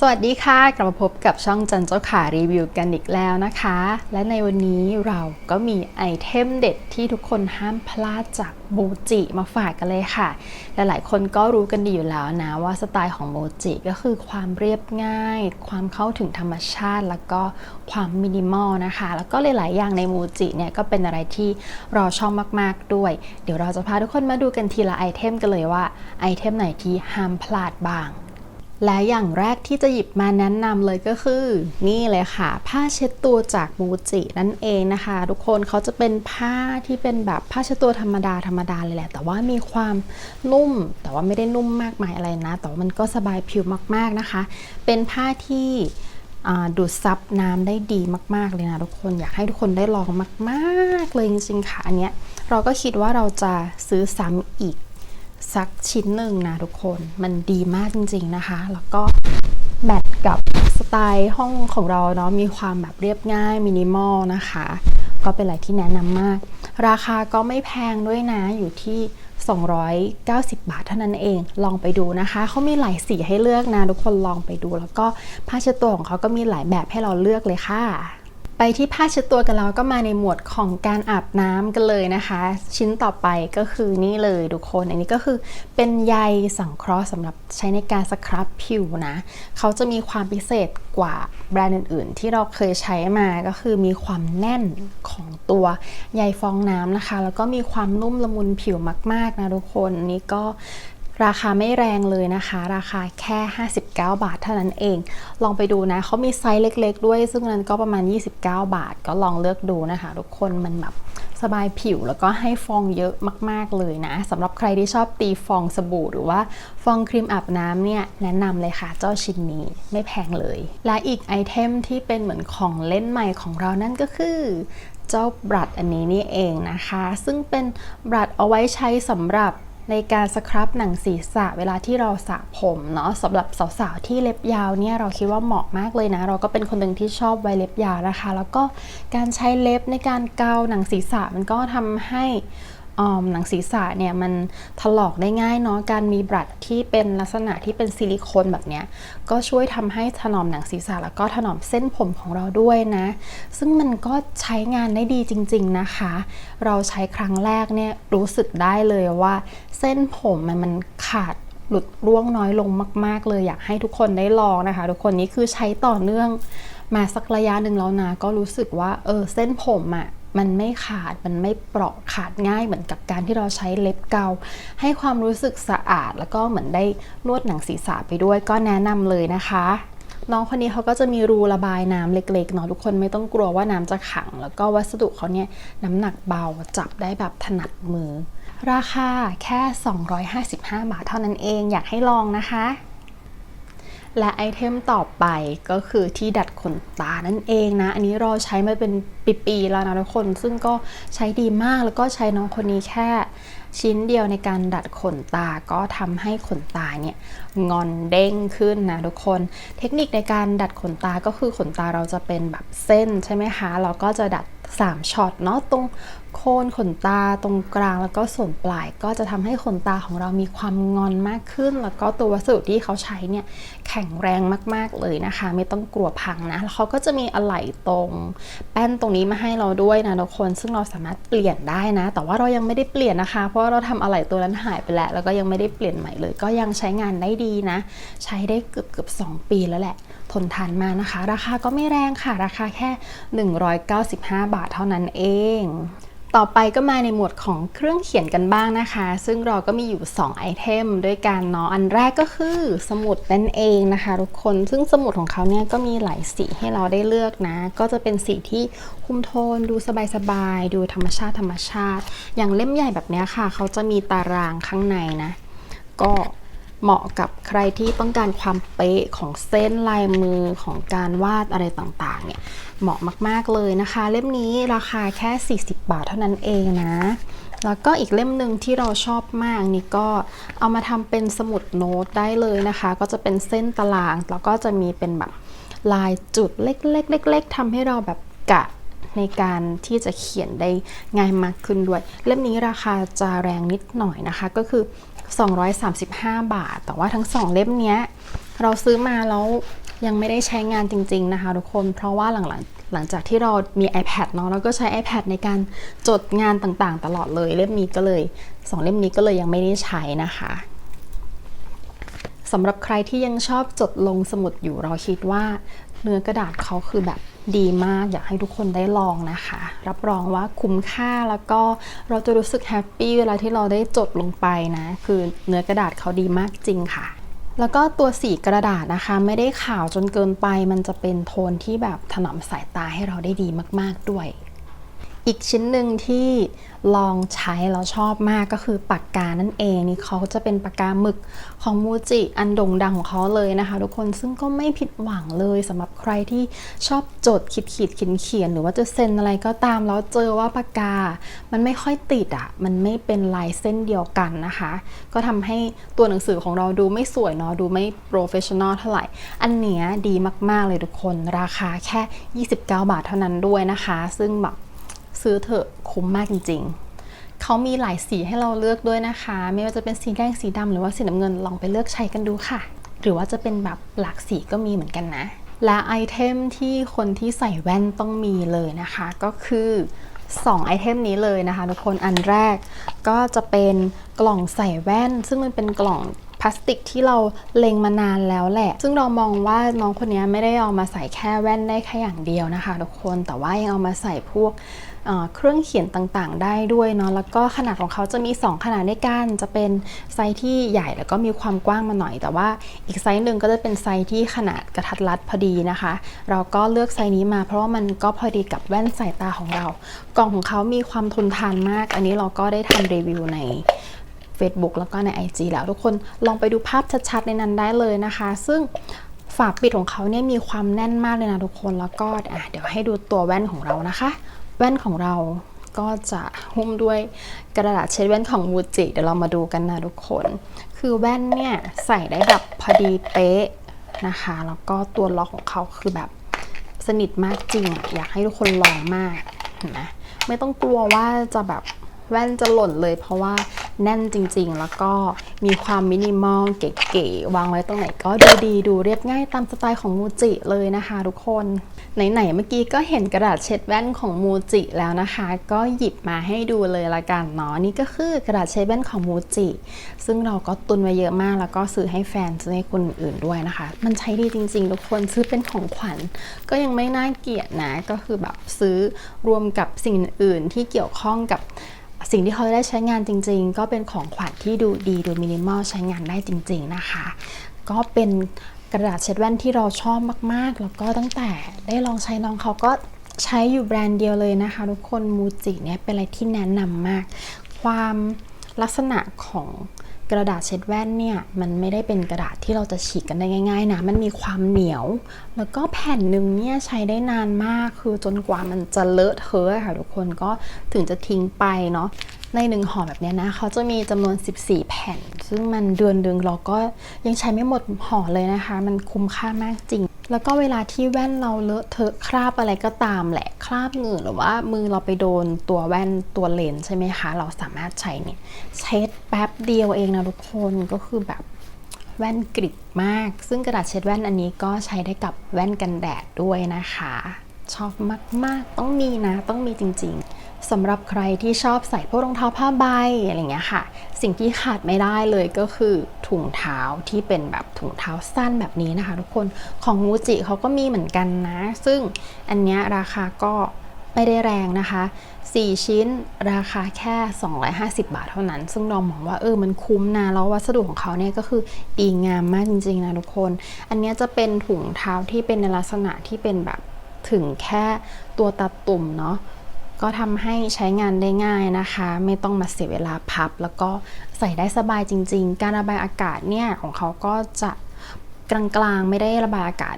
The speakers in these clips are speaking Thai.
สวัสดีค่ะ กลับมาพบกับช่องจันเจ้าขารีวิวกันอีกแล้วนะคะ และในวันนี้เราก็มีไอเทมเด็ดที่ทุกคนห้ามพลาดจากโมจิมาฝากกันเลยค่ะและหลายคนก็รู้กันดีอยู่แล้วนะว่าสไตล์ของโมจิก็คือความเรียบง่าย ความเข้าถึงธรรมชาติ แล้วก็ความมินิมอลนะคะ แล้วก็หลายๆอย่างในโมจิเนี่ยก็เป็นอะไรที่เราชอบมากๆด้วย เดี๋ยวเราจะพาทุกคนมาดูกันทีละไอเทมกันเลยว่าไอเทมไหนที่ห้ามพลาดบ้าง และอย่างแรกที่จะหยิบมาแนะนำเลยก็คือ นี่เลยค่ะ ผ้าเช็ดตัวจากมูจินั่นเองนะคะ ทุกคนเขาจะเป็นผ้าที่เป็นแบบผ้าเช็ดตัวธรรมดาธรรมดาเลยแหละ แต่ว่ามีความนุ่ม แต่ว่าไม่ได้นุ่มมากมายอะไรนะ แต่ว่ามันก็สบายผิวมากๆนะคะ เป็นผ้าที่ดูดซับน้ำได้ดีมาก ๆ เลยนะทุกคนอยากให้ทุกคนได้ลองมาก ๆ เลยจริงๆค่ะอันเนี้ยเราก็คิดว่าเราจะซื้อซ้ำอีก สักชิ้นหนึ่งนะทุกคนมันดีมากจริง ๆนะคะ แล้วก็แมทกับสไตล์ห้องของเราเนาะมีความแบบเรียบง่ายมินิมอลนะคะ ก็เป็นอะไรที่แนะนำมาก ราคาก็ไม่แพงด้วยนะอยู่ที่ 290 บาทเท่านั้นเองลองไปดูนะคะเขามีหลายสีให้เลือกนะ ทุกคนลองไปดู แล้วก็ผ้าเช็ดตัวของเขาก็มีหลายแบบให้เราเลือกเลยค่ะ ไปที่ผ้าเช็ดตัวกันแล้วก็มาในหมวดของการอาบน้ำกันเลยนะคะ ชิ้นต่อไปก็คือนี่เลยทุกคน อันนี้ก็คือเป็นใยสังเคราะห์สำหรับใช้ในการสครับผิวนะ เขาจะมีความพิเศษกว่าแบรนด์อื่น ๆ ที่เราเคยใช้มาก็คือมีความแน่นของตัวใยฟองน้ำนะคะ แล้วก็มีความนุ่มละมุนผิวมาก ๆ นะทุกคนนนี้ก็ ราคาไม่แรงเลยนะคะ ราคาแค่ 59 บาทเท่านั้นเอง ลองไปดูนะเขามีไซส์เล็ก ๆ ด้วย ซึ่งนั้นก็ประมาณ 29 บาท ก็ลองเลือกดูนะคะทุกคนมันแบบสบายผิวแล้วก็ให้ฟองเยอะมาก ๆ เลยนะสำหรับใครที่ชอบตีฟองสบู่หรือว่าฟองครีมอาบน้ำเนี่ย แนะนำเลยค่ะเจ้าชิ้นนี้ไม่แพงเลย และอีกไอเทมที่เป็นเหมือนของเล่นใหม่ของเรานั่นก็คือเจ้าบรัดอันนี้นี่เองนะคะ ซึ่งเป็นบรัดเอาไว้ใช้สำหรับ ในการสครับหนังศีรษะเวลาที่เราสระผมเนาะสำหรับสาวๆที่เล็บยาวเนี่ยเราคิดว่าเหมาะมากเลยนะ เราก็เป็นคนหนึ่งที่ชอบไว้เล็บยาวนะคะ แล้วก็การใช้เล็บในการเกาหนังศีรษะมันก็ทำให้ ออมหนังศีรษะเนี่ยมันถลอกได้ง่ายเนาะการมีบรัดที่เป็นลักษณะที่เป็นซิลิโคนแบบเนี้ยก็ช่วยทำให้ถนอมหนังศีรษะแล้วก็ถนอมเส้นผมของเราด้วยนะ ซึ่งมันก็ใช้งานได้ดีจริง ๆนะคะ เราใช้ครั้งแรกเนี่ยรู้สึกได้เลยว่า เส้นผมมันมันขาดหลุดร่วงน้อยลงมาก ๆ เลยอยากให้ทุกคนได้ลองนะคะ ทุกคนนี้คือใช้ต่อเนื่องมาสักระยะหนึ่งแล้วนะก็รู้สึกว่าเออเส้นผมอะ่ะ มันไม่ขาดมันไม่เปราะขาดง่ายเหมือนกับการที่เราใช้เล็บเกา ให้ความรู้สึกสะอาด แล้วก็เหมือนได้นวดหนังศีรษะไปด้วยก็แนะนำเลยนะคะน้องคนนี้เขาก็จะมีรูระบายน้ำเล็กๆเนาะทุกคนไม่ต้องกลัวว่าน้ำจะขัง แล้วก็วัสดุเขาเนี่ยน้ำหนักเบาจับได้แบบถนัดมือ ราคาแค่ 255 บาทเท่านั้นเองอยากให้ลองนะคะ และไอเทมต่อไปก็คือที่ดัดขนตานั่นเองนะ อันนี้เราใช้มาเป็นปีๆแล้วนะทุกคน ซึ่งก็ใช้ดีมากแล้วก็ใช้น้องคนนี้แค่ชิ้นเดียวในการดัดขนตาก็ทำให้ขนตาเนี่ยงอนเด้งขึ้นนะทุกคน เทคนิคในการดัดขนตาก็คือขนตาเราจะเป็นแบบเส้นใช่ไหมคะ เราก็จะดัด 3ช็อตเนาะตรง โคนขนตาตรงกลางแล้วก็ส่วนปลายก็จะทำให้ขนตาของเรามีความงอนมากขึ้น แล้วก็ตัววัสดุที่เขาใช้เนี่ยแข็งแรงมากๆเลยนะคะ ไม่ต้องกลัวพังนะแล้วเขาก็จะมีอะไหล่ตรง แป้นตรงนี้มาให้เราด้วยนะทุกคนซึ่งเราสามารถเปลี่ยนได้นะ แต่ว่าเรายังไม่ได้เปลี่ยนนะคะ เพราะว่าเราทำอะไหล่ตัวนั้นหายไปแล้ว แล้วก็ยังไม่ได้เปลี่ยนใหม่เลย ก็ยังใช้งานได้ดีนะ ใช้ได้เกือบเกือบ2ปีแล้วแหละ ทนทานมากนะคะ ราคาก็ไม่แรงค่ะ ราคาแค่ 195 บาทเท่านั้นเองต่อไปก็มาในหมวดของเครื่องเขียนกันบ้างนะคะ ซึ่งเราก็มีอยู่ 2 ไอเทมด้วยกันเนาะ อันแรกก็คือสมุดนั่นเองนะคะทุกคน ซึ่งสมุดของเขาเนี่ยก็มีหลายสีให้เราได้เลือกนะ ก็จะเป็นสีที่คุมโทน ดูสบายๆ ดูธรรมชาติธรรมชาติ อย่างเล่มใหญ่แบบนี้ค่ะ เขาจะมีตารางข้างในนะ ก็ เหมาะกับใครที่ต้องการความเป๊ะของเส้นลายมือของการวาดอะไรต่างๆ เนี่ยเหมาะมากๆเลยนะคะ เล่มนี้ราคาแค่ 40 บาทเท่านั้นเองนะ แล้วก็อีกเล่มหนึ่งที่เราชอบมากนี่ก็เอามาทำเป็นสมุดโน้ตได้เลยนะคะ ก็จะเป็นเส้นตาราง แล้วก็จะมีเป็นแบบลายจุดเล็กๆเล็กๆทำให้เราแบบกะในการที่จะเขียนได้ง่ายมากขึ้นด้วย เล่มนี้ราคาจะแรงนิดหน่อยนะคะ ก็คือ 235 บาท แต่ว่าทั้ง 2 เล่มเนี้ยเราซื้อมาแล้วยังไม่ได้ใช้งานจริง ๆ นะคะ ทุกคน เพราะว่าหลังๆหลังจากที่เรามี iPad เนาะเราก็ใช้ iPad ในการจดงานต่างๆ ตลอดเลย เล่มนี้ก็เลยสองเล่มนี้ก็เลยยังไม่ได้ใช้นะคะสำหรับใครที่ยังชอบจดลงสมุดอยู่เราคิดว่าเนื้อกระดาษเขาคือแบบ ดีมาก อยากให้ทุกคนได้ลองนะคะ รับรองว่าคุ้มค่าแล้วก็เราจะรู้สึกแฮปปี้เวลาที่เราได้จดลงไปนะ คือเนื้อกระดาษเขาดีมากจริงค่ะแล้วก็ตัวสีกระดาษนะคะ ไม่ได้ขาวจนเกินไป มันจะเป็นโทนที่แบบถนอมสายตาให้เราได้ดีมาก ๆ ด้วย อีกชิ้นหนึ่งที่ลองใช้แล้วชอบมากก็คือปากกานั่นเองนี่เขาจะเป็นปากกาหมึกของมูจิอันโด่งดังของเขาเลยนะคะ ทุกคนซึ่งก็ไม่ผิดหวังเลยสำหรับใครที่ชอบจดขีดขีดเขียนเขียนหรือว่าจะเซ็นอะไรก็ตามแล้วเจอว่าปากกา มันไม่ค่อยติดอะ่ะมันไม่เป็นลายเส้นเดียวกันนะคะ ก็ทำให้ตัวหนังสือของเราดูไม่สวยเนาะดูไม่โปรเฟชชั่นอลเท่าไหร่ อันเนี้ยดีมากๆเลยทุกคน ราคาแค่ 29 บาทเท่านั้นด้วยนะคะ ซึ่งแบบ ซื้อเถอะคุ้มมากจริง ๆ เขามีหลายสีให้เราเลือกด้วยนะคะ ไม่ว่าจะเป็นสีแดงสีดำหรือว่าสีน้ำเงินลองไปเลือกใช้กันดูค่ะ หรือว่าจะเป็นแบบหลากสีก็มีเหมือนกันนะ และไอเทมที่คนที่ใส่แว่นต้องมีเลยนะคะ ก็คือ2ไอเทมนี้เลยนะคะทุกคนอันแรกก็จะเป็นกล่องใส่แว่น ซึ่งมันเป็นกล่อง พลาสติกที่เราเล็งมานานแล้วแหละ ซึ่งเรามองว่าน้องคนนี้ไม่ได้เอามาใส่แค่แว่นได้แค่อย่างเดียวนะคะทุกคนแต่ว่ายังเอามาใส่พวกเครื่องเขียนต่างๆ ได้ด้วยเนาะแล้วก็ขนาดของเขาจะมี 2 ขนาดด้วยกัน จะเป็นไซส์ที่ใหญ่แล้วก็มีความกว้างมาหน่อย แต่ว่าอีกไซส์หนึ่งก็จะเป็นไซส์ที่ขนาดกระทัดรัดพอดีนะคะ เราก็เลือกไซส์นี้มา เพราะว่ามันก็พอดีกับแว่นสายตาของเรา กล่องของเขามีความทนทานมาก อันนี้เราก็ได้ทำรีวิวใน Facebook แล้วก็ใน IG แล้วทุกคนลองไปดูภาพชัดๆ ในนั้นได้เลยนะคะ ซึ่งฝาปิดของเขาเนี่ยมีความแน่นมากเลยนะทุกคนแล้วก็เดี๋ยวให้ดูตัวแว่นของเรานะคะ แว่นของเราก็จะหุ้มด้วยกระดาษเช็ดแว่นของมูจิเดี๋ยวเรามาดูกันนะทุกคน คือแว่นเนี่ยใส่ได้แบบพอดีเป๊ะนะคะ แล้วก็ตัวล็อกของเขาคือแบบสนิทมากจริงอยากให้ทุกคนลองมากนไหมไม่ต้องกลัวว่าจะแบบแว่นจะหล่นเลย เพราะว่า แน่นจริงๆ แล้วก็มีความมินิมอลเก๋ๆวางไว้ตรงไหนก็ดูดีดูเรียบง่ายตามสไตล์ของมูจิเลยนะคะทุกคนไหนๆเมื่อกี้ก็เห็นกระดาษเช็ดแว่นของมูจิแล้วนะคะ ก็หยิบมาให้ดูเลยละกันเนาะนี่ก็คือกระดาษเช็ดแว่นของมูจิ ซึ่งเราก็ตุนไว้เยอะมาก แล้วก็ซื้อให้แฟนซื้อให้คนอื่นด้วยนะคะ มันใช้ดีจริงๆ ทุกคนซื้อเป็นของขวัญ ก็ยังไม่น่าเกลียดนะก็คือแบบซื้อรวมกับสิ่งอื่นที่เกี่ยวข้องกับ สิ่งที่เขาได้ใช้งานจริง ๆ ก็เป็นของขวัญที่ดูดีดูมินิมอลใช้งานได้จริง ๆนะคะ ก็เป็นกระดาษเช็ดแว่นที่เราชอบมากๆ แล้วก็ตั้งแต่ได้ลองใช้น้องเขาก็ใช้อยู่แบรนด์เดียวเลยนะคะ ทุกคนมูจิเนี่ยเป็นอะไรที่แนะนำมาก ความลักษณะของ กระดาษเช็ดแว่นเนี่ยมันไม่ได้เป็นกระดาษที่เราจะฉีกกันได้ง่าย ๆ นะ มันมีความเหนียว แล้วก็แผ่นหนึ่งเนี่ยใช้ได้นานมากคือจนกว่ามันจะเลอะเทอะค่ะทุกคนก็ถึงจะทิ้งไปเนาะในหนึ่งห่อแบบนี้นะเขาจะมีจำนวน 14 แผ่น ซึ่งมันเดือนดึงเราก็ยังใช้ไม่หมดห่อเลยนะคะ มันคุ้มค่ามากจริง แล้วก็เวลาที่แว่นเราเลอะเทอะคราบอะไรก็ตามแหละคราบเหงื่อหรือว่ามือเราไปโดนตัวแว่นตัวเลนใช่ไหมคะ เราสามารถใช้เนี่ยเช็ดแป๊บเดียวเองนะทุกคนก็คือแบบแว่นกริบมาก ซึ่งกระดาษเช็ดแว่นอันนี้ก็ใช้ได้กับแว่นกันแดดด้วยนะคะ ชอบมาก ๆ ต้องมีนะ ต้องมีจริง ๆ สำหรับใครที่ชอบใส่พวกรองเท้าผ้าใบอะไรเงี้ยค่ะ สิ่งที่ขาดไม่ได้เลยก็คือถุงเท้าที่เป็นแบบถุงเท้าสั้นแบบนี้นะคะ ทุกคนของมูจิเขาก็มีเหมือนกันนะ ซึ่งอันนี้ราคาก็ไม่ได้แรงนะคะ 4 ชิ้นราคาแค่ 250 บาทเท่านั้น ซึ่งเรามองว่าเออมันคุ้มนะ แล้ววัสดุของเขาเนี่ยก็คือดีงามมากจริงๆนะทุกคน อันนี้จะเป็นถุงเท้าที่เป็นในลักษณะที่เป็นแบบถึงแค่ตัวตัดตุ่มเนาะ ก็ทำให้ใช้งานได้ง่ายนะคะ ไม่ต้องมาเสียเวลาพับ แล้วก็ใส่ได้สบายจริง ๆ การระบายอากาศเนี่ยของเขาก็จะกลางๆ ไม่ได้ระบายอากาศ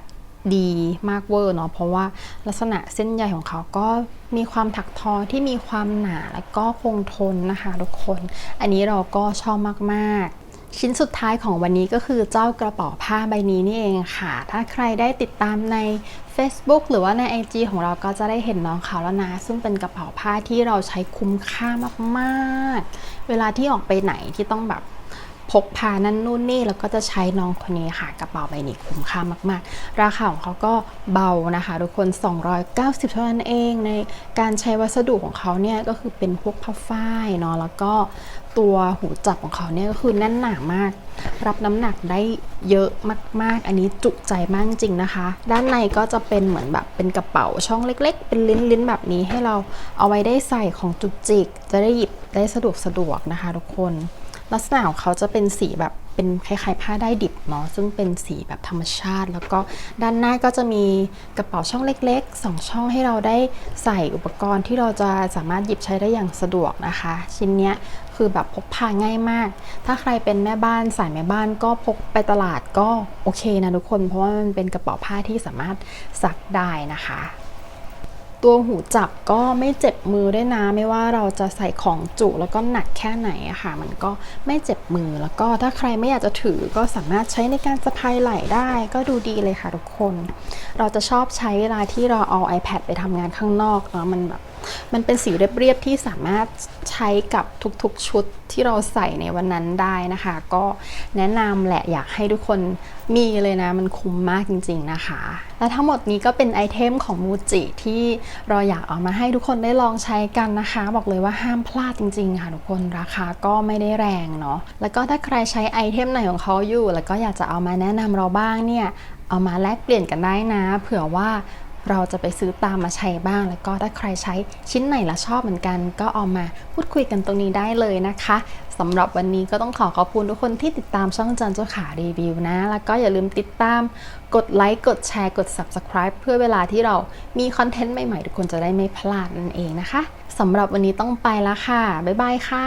ดีมากเวอร์เนาะเพราะว่าลักษณะเส้นใยของเขาก็มีความถักทอที่มีความหนาและก็คงทนนะคะทุกคน อันนี้เราก็ชอบมากๆ ชิ้นสุดท้ายของวันนี้ก็คือเจ้ากระเป๋าผ้าใบนี้นี่เองค่ะ ถ้าใครได้ติดตามใน Facebook หรือว่าใน IG ของเราก็จะได้เห็นน้องเขาแล้วนะ ซึ่งเป็นกระเป๋าผ้าที่เราใช้คุ้มค่ามาก ๆ เวลาที่ออกไปไหนที่ต้องแบบ พกพานั่นนู่นนี่แล้วก็จะใช้น้องคนนี้ค่ะกระเป๋าใบนี้คุ้มค่ามากๆ ราคาของเขาก็เบานะคะ ทุกคน 290เท่านั้นเองในการใช้วัสดุของเขาเนี่ยก็คือเป็นพวกผ้าฝ้ายเนาะแล้วก็ตัวหูจับของเขาเนี่ยก็คือแน่นหนามาก รับน้ำหนักได้เยอะมาก ๆ อันนี้จุใจมากจริงนะคะ ด้านในก็จะเป็นเหมือนแบบเป็นกระเป๋าช่องเล็ก ๆ เป็นลิ้นๆแบบนี้ให้เราเอาไว้ได้ใส่ของจุกจิก จะได้หยิบได้สะดวกสะดวกนะคะทุกคน ลักษณะของเขาจะเป็นสีแบบเป็นคล้ายๆ ผ้าได้ดิบเนาะซึ่งเป็นสีแบบธรรมชาติ แล้วก็ด้านหน้าก็จะมีกระเป๋าช่องเล็กๆ 2 ช่องให้เราได้ใส่อุปกรณ์ที่เราจะสามารถหยิบใช้ได้อย่างสะดวกนะคะ ชิ้นเนี้ยคือแบบพกพาง่ายมาก ถ้าใครเป็นแม่บ้านสายแม่บ้านก็พกไปตลาดก็โอเคนะทุกคน เพราะว่ามันเป็นกระเป๋าผ้าที่สามารถซักได้นะคะ ตัวหูจับก็ไม่เจ็บมือด้วยนะ ไม่ว่าเราจะใส่ของจุแล้วก็หนักแค่ไหนอะค่ะ มันก็ไม่เจ็บมือแล้วก็ถ้าใครไม่อยากจะถือก็สามารถใช้ในการสะพายไหล่ได้ ก็ดูดีเลยค่ะทุกคน เราจะชอบใช้เวลาที่เราเอา iPad ไปทำงานข้างนอกเนาะมันแบบ มันเป็นสีเรียบๆที่สามารถใช้กับทุกๆชุดที่เราใส่ในวันนั้นได้นะคะ ก็แนะนำแหละอยากให้ทุกคนมีเลยนะ มันคุ้มมากจริง ๆนะคะ และทั้งหมดนี้ก็เป็นไอเทมของมูจิที่เราอยากเอามาให้ทุกคนได้ลองใช้กันนะคะ บอกเลยว่าห้ามพลาดจริง ๆ ค่ะทุกคนราคาก็ไม่ได้แรงเนาะแล้วก็ถ้าใครใช้ไอเทมไหนของเขาอยู่ แล้วก็อยากจะเอามาแนะนำเราบ้างเนี่ยเอามาแลกเปลี่ยนกันได้นะ เผื่อว่า เราจะไปซื้อตามมาใช้บ้าง แล้วก็ถ้าใครใช้ชิ้นไหนละชอบเหมือนกัน ก็เอามาพูดคุยกันตรงนี้ได้เลยนะคะสำหรับวันนี้ก็ต้องขอขอบคุณทุกคนที่ติดตามช่องจันเจ้าขารีวิวนะ แล้วก็อย่าลืมติดตามกดไลค์กดแชร์กด subscribe เพื่อเวลาที่เรามีคอนเทนต์ใหม่ๆ ทุกคนจะได้ไม่พลาดนั่นเองนะคะสำหรับวันนี้ต้องไปแล้วค่ะ บ๊ายบายค่ะ